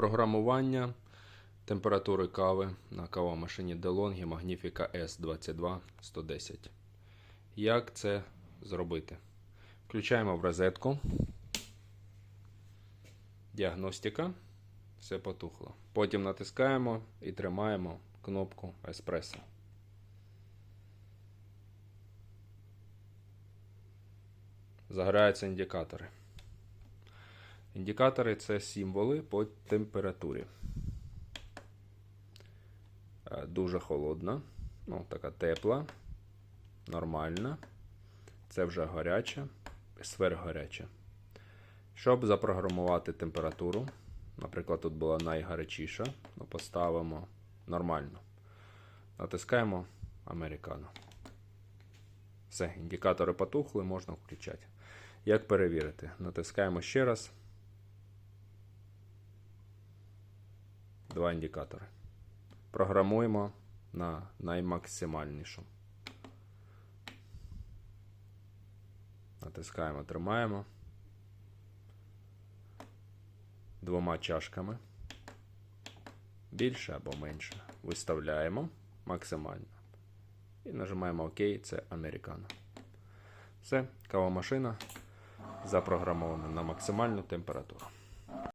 Програмування температури кави на кавомашині DeLonghi Magnifica S22 110. Як це зробити? Включаємо в розетку. Діагностика. Все потухло. Потім натискаємо і тримаємо кнопку еспресо. Загораються індикатори. Індикатори це символи по температурі. Е, Дуже холодна, ну, така тепла, нормальна. Це вже гаряча, сверхгаряча. Щоб запрограмувати температуру, наприклад, тут була найгарячіша, ну, поставимо нормально. Натискаємо американо. Все, індикатори потухли, можна включати. Як перевірити? Натискаємо ще раз. Два індикатори. Програмуємо на наймаксимальнішу. Натискаємо, тримаємо. Двома чашками. Більше або менше. Виставляємо максимально. І нажимаємо ОК, це американо. Все, кавомашина запрограмована на максимальну температуру.